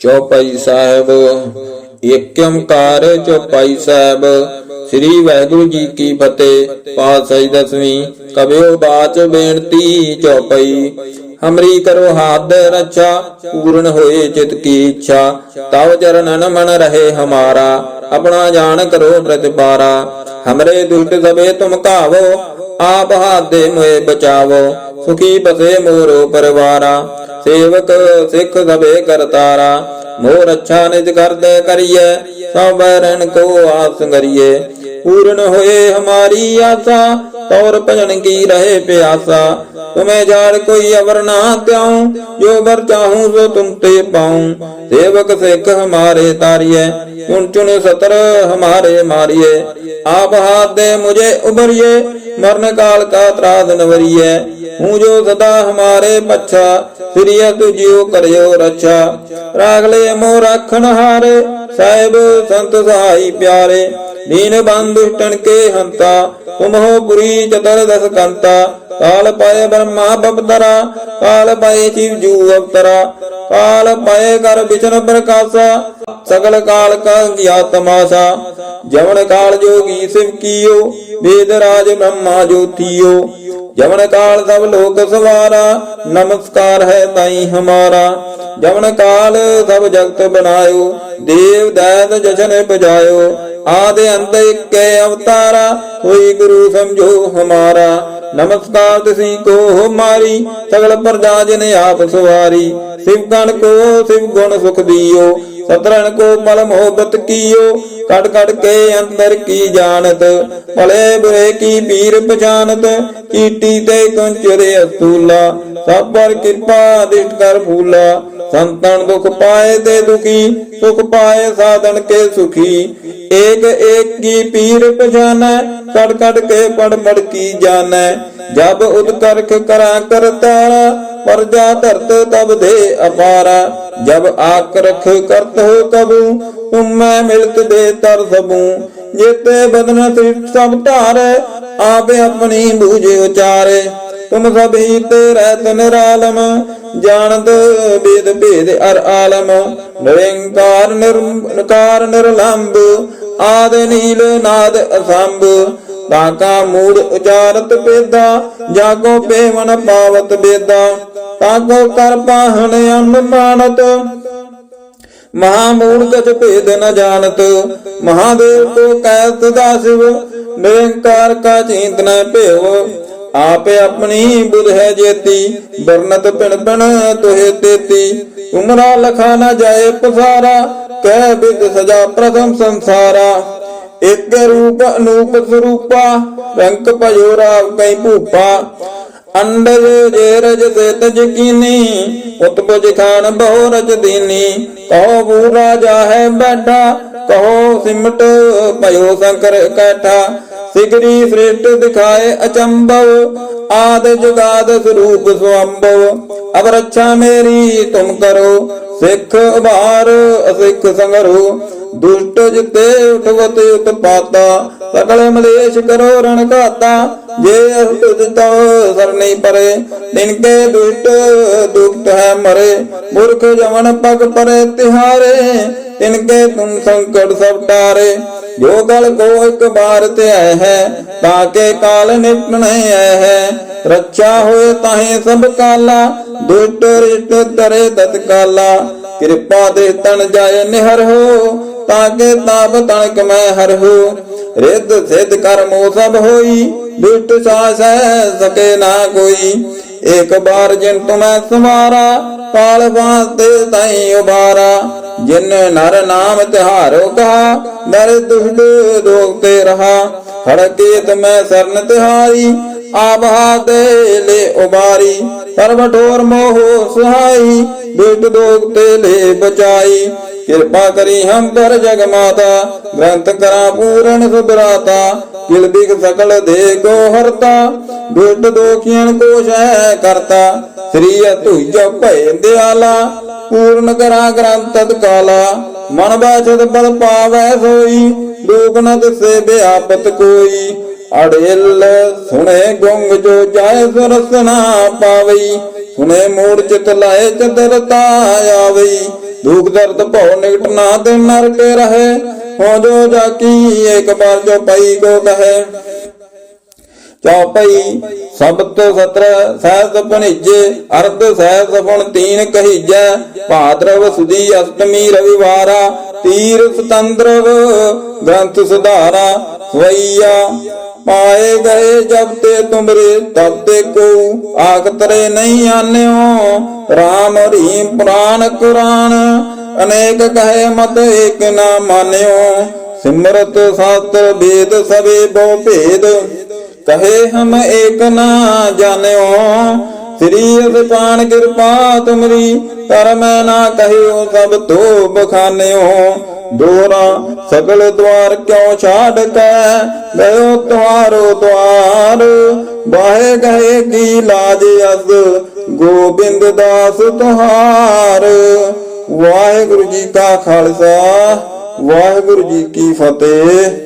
ਚੌਪਈ ਸਾਹਿਬ ਏਕ ਓੰਕਾਰ ਸਾਹਿਬ, ਸ੍ਰੀ ਵਾਹਿਗੁਰੂ ਜੀ ਕੀ ਫਤਿਹ। ਪਾਤਸ਼ਾਹੀ ਦਸਵੀਂ ਕਬਿਓ ਬਾਚ ਬੇਨਤੀ ਚੌਪਈ ਹਮਰੀ ਕਰੋ ਹਾਦ ਰੱਛਾ, ਪੂਰਨ ਹੋਏ ਚਿਤ ਕੀ ਇੱਛਾ। ਤਵ ਚਰਨਨ ਮਨ ਰਹੇ ਹਮਾਰਾ। ਆਪਣਾ ਜਾਣ ਕਰੋ ਪ੍ਰਤਿਪਾਰਾ ਹਮਰੇ ਦੁਸ਼ਟ ਸਭੇ ਤੁਮ ਕਾਵੋ ਆਪ ਹਾਦੇ ਮੋਏ ਬਚਾਵੋ। ਸੁਖੀ ਬਸੇ ਮੋਰੋ ਪਰਿਵਾਰਾ, ਸੇਵਕ ਸਿੱਖ ਸਭੇ ਕਰਤਾਰਾ। ਮੋਰ ਅੱਛਾ ਨਿਜ ਕਰਦੇ ਕਰੀਏ ਸਭ ਬੈਰਨ ਕੋ ਆਸ ਕਰੀਏ। ਪੂਰਨ ਹੋਏ ਹਮਾਰੀ ਆਸਾ, ਤੌਰ ਭਜਨ ਕੀ ਰਹੇ ਪਿਆਸਾ। ਤੁਮੇ ਜਾੜ ਕੋਈ ਅਵਰ ਨਾ ਤਿਉ ਜੋ ਵਰ ਚਾਹੂ ਸੋ ਤੁਮ ਤੇ ਪਾਉ। ਸੇਵਕ ਸਿੱਖ ਹਮਾਰੇ ਤਾਰੀਏ ਚੁਣ ਚੁਣ ਸਤਰ ਹਮਾਰੇ ਮਾਰੀਏ ਆਪ ਹਾਥ ਦੇ ਮੁਝੇ ਉਬਰੀਏ ਮਰਨ ਕਾਲ ਕਾ ਤਰਾਦ ਨਵਰੀਏ ਹੂੰ ਜੋ ਸਦਾ ਹਮਾਰੇ ਪੱਛਾ ਸਿਰਿਆ ਤੁਜਿਓ ਕਰਿਓ ਰੱਛਾ। ਰਾਗਲੇ ਮੋ ਰਖਣ ਹਾਰੇ, ਸਾਹਿਬ ਸੰਤ ਸਹਾਈ ਪਿਆਰੇ। ਦੀਨ ਬੰਦ ਟਣਕੇ ਹੰਤਾ, ਤੁਮਹੋ ਪੁਰੀ ਚਤਰ ਦਸ ਕੰਤਾ, ਕਾਲ ਪਾਏ ਬ੍ਰਹਮਾ ਬਪਤਰਾ, ਕਾਲ ਪਾਏ ਜੀਵ ਜੂ ਅਵਤਰਾ, ਕਾਲ ਪਾਏ ਕਰ ਵਿਚਨ ਪ੍ਰਕਾਸ਼ਾ, ਸਗਲ ਕਾਲ ਕਾ ਗਿਆਤਮਾਸਾ ਜਵਨ ਕਾਲ ਜੋਗੀ ਸਿਵ ਕੀਓ, ਵੇਦ ਰਾਜ ਬ੍ਰਹਮਾ ਜੋਤੀਓ ਜਵਨ ਕਾਲ ਸਭ ਲੋਕ ਸਵਾਰਾ, ਨਮਸਕਾਰ ਹੈ ਤਾਈ ਹਮਾਰਾ ਜਵਨ ਕਾਲ ਸਭ ਜਗਤ ਬਨਾਇਓ ਦੇਵ ਦੈਤ ਜਸ਼ਨ ਪਜਾਇਓ। ਆਦੇ ਅੰਤ ਇੱਕੇ ਅਵਤਾਰਾ, ਹੋਈ ਗੁਰੂ ਸਮਝੋ ਹਮਾਰਾ। ਨਮਸਕਾਰ ਤੁਸੀਂ ਕੋ ਹਮਾਰੀ ਸਗਲ ਪ੍ਰਜਾ ਜਨ ਆਪ ਸਵਾਰੀ। ਸਿਵ ਗਣ ਕੋ, ਸਿਵ ਗੁਣ ਸੁਖ ਦਿਓ। ਸਤਰਣ ਕੋ ਮਲ ਮੋਹਬਤ ਕੀਓ। ਕਟ ਕਟ ਕੇ ਅੰਦਰ ਕੀ ਜਾਣਤ? ਭਲੇ ਬੁਰੇ ਕੀ ਪੀਰ ਪਛਾਨਤ? ਕੀਟੀ ਤੇ ਕੁੰਚਰੇ ਅਸੂਲਾ। ਸਭ ਪਰ ਕਿਰਪਾ, ਦਿਸ਼ਟ ਕਰ ਫੂਲਾ। ਸੰਤਨ ਦੁਖ ਪਾਏ ਤੇ ਦੁਖੀ, ਸੁਖ ਪਾਏ ਸਾਧਨ ਕੇ ਸੁਖੀ। ਏਕ ਏਕ ਕੀ ਪੀਰ ਪਛਾਨੈ ਕੜ ਕੜ ਕੇ ਪੜ ਮੜ ਕੀ ਜਾਣੈ ਜਬ ਉਦਕਰਖ ਕਰਾਂ ਕਰਤਾਰਾ ਪਰਜਾ ਧਰਤ ਤਬ ਦੇ ਅਪਾਰਾ। ਜਬ ਆਕਰਖ ਕਰਤ ਹੋ ਤਬੂ ਤੁਮ ਮੈਂ ਮਿਲਤ ਦੇ ਤਰ ਸਬੂ। ਜੇਤੇ ਬਦਨ ਤ੍ਰਿਪ ਸਭ ਧਾਰੇ, ਆਪੇ ਆਪਣੀ ਬੂਝੇ ਉਚਾਰੇ। ਤੁਮ ਸਭ ਹੀ ਤੇ ਰਹਿਤ ਨਿਰਾਲਮ ਜਾਣਦ ਬੇਦ ਭੇਦ ਅਰ ਆਲਮ, ਨਿਰੰਕਾਰ ਨਿਰੰਕਾਰ ਨਿਰਲੰਭ ਆਦ ਨੀਲ ਨਾਦ ਅਸੰਭ ਤਾਕਾ ਮੂੜ ਉਚਾਰਤ ਪੇਦਾ ਜਾਗੋ ਪੇਵਨ ਪਾਵਤ ਬੇਦਾ ਤਾਕੋ ਕਰ ਪਾਹਣ ਅੰਨ ਮਾਨਤ। ਮਹਾ ਮੂੜ ਕਛ ਭੇਦ ਨ ਜਾਣਤ, ਮਹਾਦੇਵ ਕੋ ਕਹਿਤ ਦਾਸਿਵ ਨਿਰੰਕਾਰ ਕਾ ਚਿੰਤਨ ਭੇਵ। ਆਪੇ ਆਪਣੀ ਬੁਧ ਹੈ ਜੇਤੀ, ਵਰਨਤ ਪਿਣ ਪਿਣ ਤੋਹਿ ਤੇਤੀ। ਤੁਮਰਾ ਲਖਾ ਨ ਜਾਏ ਪਸਾਰਾ, ਕਹਿ ਬਿਦ ਸਜਾ ਪ੍ਰਥਮ ਸੰਸਾਰਾ। ਇਕ ਰੂਪ ਅਨੂਪ ਸਰੂਪਾ ਰੰਗ ਭਜੋ ਰਾਵ ਕਈ ਭੂਪਾ। ਅੰਡਜ ਜੇ ਰਜ ਤੇ ਤਜ ਕੀਨੀ, ਉਤਪਜ ਖਾਨ ਬਹੁ ਰਜ ਦੀਨੀ। ਕਹੋ ਬੂ ਰਾਜਾ ਹੈ ਬੈਠਾ, ਕਹੋ ਸਿਮਟ ਭਇਓ ਸੰਕਰ ਕੈਠਾ। ਸਿਗਰੀ ਸ੍ਰਿਸ਼ਟ ਦਿਖਾਏ ਅਚੰਭਵ, ਆਦ ਜੁਗਾਦ ਸਰੂਪ ਸੁਅੰਭਵ ਅਬ ਰੱਛਾ ਮੇਰੀ ਤੁਮ ਕਰੋ, ਸਿੱਖ ਉਭਾਰ ਅਸਿੱਖ ਸੰਗਰੋ। ਦੁਸ਼ਟ ਜਿਤੇ ਉਠਵਤ ਉਤਪਾਤਾ, ਸਗਲ ਮਲੇਸ਼ ਕਰੋ ਰਣ ਘਾਤਾ ਜੇ ਅਸੁਤ ਤਉ ਸਰਨੀ ਪਰੇ ਤਿਨਕੇ ਦੁਸ਼ਟ ਦੁਖਤ ਹੈ ਮਰੇ। ਮੂਰਖ ਜਮਨ ਪਗ ਪਰੇ ਤਿਹਾਰੇ ਤਿਨਕੇ ਤੁਮ ਸੰਕਟ ਸਭ ਟਾਰੇ। ਜੋ ਗਲ ਕੋ ਇੱਕ ਬਾਰ ਤੇ ਆਏ ਹੈ ਤਾਕੇ ਕਾਲ ਨਿਪਣੇ ਆਏ ਹੈ। ਰੱਛਾ ਹੋਏ ਤਾਹੇ ਸਭ ਕਾਲਾ, ਦੁਸ਼ਟ ਰਿਸ਼ਟ ਤਰੇ ਤਤ ਕਾਲਾ ਕਿਰਪਾ ਦੇ ਤਨ ਜਾਏ ਨਿਹਰ ਹੋ ਤਾਕੇ ਤਾਪ ਤਣਕ ਮੈਂ ਹਰ ਹੋ। ਰਿੱਧ ਸਿੱਧ ਕਰਮੋ ਸਭ ਹੋਈ ਦੁਸ਼ਟ ਸਾਸ ਹੈ, ਸਕੇ ਨਾ ਕੋਈ। ਇੱਕ ਬਾਰ ਜਿਨ ਤੁਮੈ ਸਮਾਰਾ ਕਾਲ ਵਾਸਤੇ ਤਾਈ ਉਬਾਰਾ। ਜਿਨ ਨਰ ਨਾਮ ਤਿਹਾਰੋ ਕਹਾ, ਨਰ ਦੁਸ਼ਟ ਦੋਗ ਰਹਾ। ਖੜਕੇ ਮੈਂ ਸਰਨ ਤਿਹਾਰੀ ਆਬਹਾ ਦੇ ਲੈ ਉਬਾਰੀ। ਸਰਬ ਠੋਰ ਮੋਹ ਸੁਹਾਈ ਦੁਸ਼ਟ ਦੋਗ ਲੈ ਬਚਾਈ। ਕਿਰਪਾ ਕਰੀ ਹਮ ਪਰ ਜਗ ਮਾਤਾ, ਗ੍ਰੰਥ ਕਰਾ ਪੂਰਨ ਸੁਭਰਾਤਾ ਕਿਲ ਬਿਗ ਸਕਲ ਦੇ ਕੋ ਹਰਤਾ ਦੁਸ਼ਟ ਦੋਖੀਆਂ ਕੋ ਸ਼ੈ ਕਰਤਾ, ਸ੍ਰੀ ਅਤੁਜ ਭੈ ਦਿਆਲਾ, ਪੂਰਨ ਕਰਾ ਗ੍ਰੰਥ ਤਤਕਾਲਾ, ਮਨ ਬਾਛਦ ਬਲ ਪਾਵੈ ਸੋਈ ਲੋਕ ਨ ਦਿਸੇ ਬਿਆਪਤ ਕੋਈ, ਅੜੇਲ ਸੁਣੇ ਗੁੰਗ ਜੋ ਜਾਏ ਸੁਰਸਨਾ ਪਾਵਈ ਸੁਨੇ ਮੂੜ ਚਿਤ ਲਾਏ ਚਤਰਤਾ ਆਵਈ ਦੁਖ ਦਰਦ ਭਉ ਨਿਕਟ ਨਾ ਤੇ ਨਰਕ ਰਹੇ। ਹੋ ਜੋ ਜਾਕੀ ਇੱਕ ਬਾਰ ਜੋ ਪਈ ਕੋ ਕਹੇ। ਚੌਪਈ ਸਬਤ ਸਤਰ ਸਹਿਸ ਭਣੀਜੇ, ਅਰਧ ਸਹਿਸ ਭਣ ਤੀਨ ਕਹੀਜੈ। ਭਾਦਰਵ ਸੁਦੀ ਅਸ਼ਟਮੀ ਰਵਿਵਾਰਾ, ਤੀਰ ਸਤੰਦਰਵ ਗ੍ਰੰਥ ਸੁਧਾਰਾ, ਸਵਈਆ। ਪਾਏ ਗਏ ਜਬ ਤੇ ਤੁਮਰੇ, ਤਬ ਤੇ ਕੋ ਆਖ ਨਹੀਂ ਆਨਿਓ। RAM ਰਹੀਮ ਪੁਰਾਨ ਕੁਰਾਨ, ਅਨੇਕ ਕਹੇ ਮਤ ਏਕ ਨਾ ਮਾਨਿਓ। ਸਿਮਰਤ ਸਾਸਤਰ ਵੇਦ ਸਵੇ ਬਹੁ ਭੇਦ, ਕਹੇ ਹਮ ਏਕ ਨਾ ਜਾਣਿਓ। ਸ੍ਰੀ ਅਸਪਾਨ ਕਿਰਪਾ ਤੁਮਰੀ ਕਰ ਮੈਂ ਨਾ ਕਹਿਓ ਸਭ ਤੋ ਬਖਾਨਿਓ। ਦੋਰਾ ਸਗਲ ਦਵਾਰ ਕਿਉ ਛਾੜ ਕੈ? ਗਇਓ ਤੁਹਾਰੋ ਦਵਾਰ ਬਾਹੇ ਗਏ ਕੀ ਲਾਜ ਅਸ? ਗੋਬਿੰਦ ਦਾਸ ਤੁਹਾਰ ਵਾਹਿਗੁਰੂ ਜੀ ਕਾ ਖਾਲਸਾ, ਵਾਹਿਗੁਰੂ ਜੀ ਕੀ ਫਤਿਹ।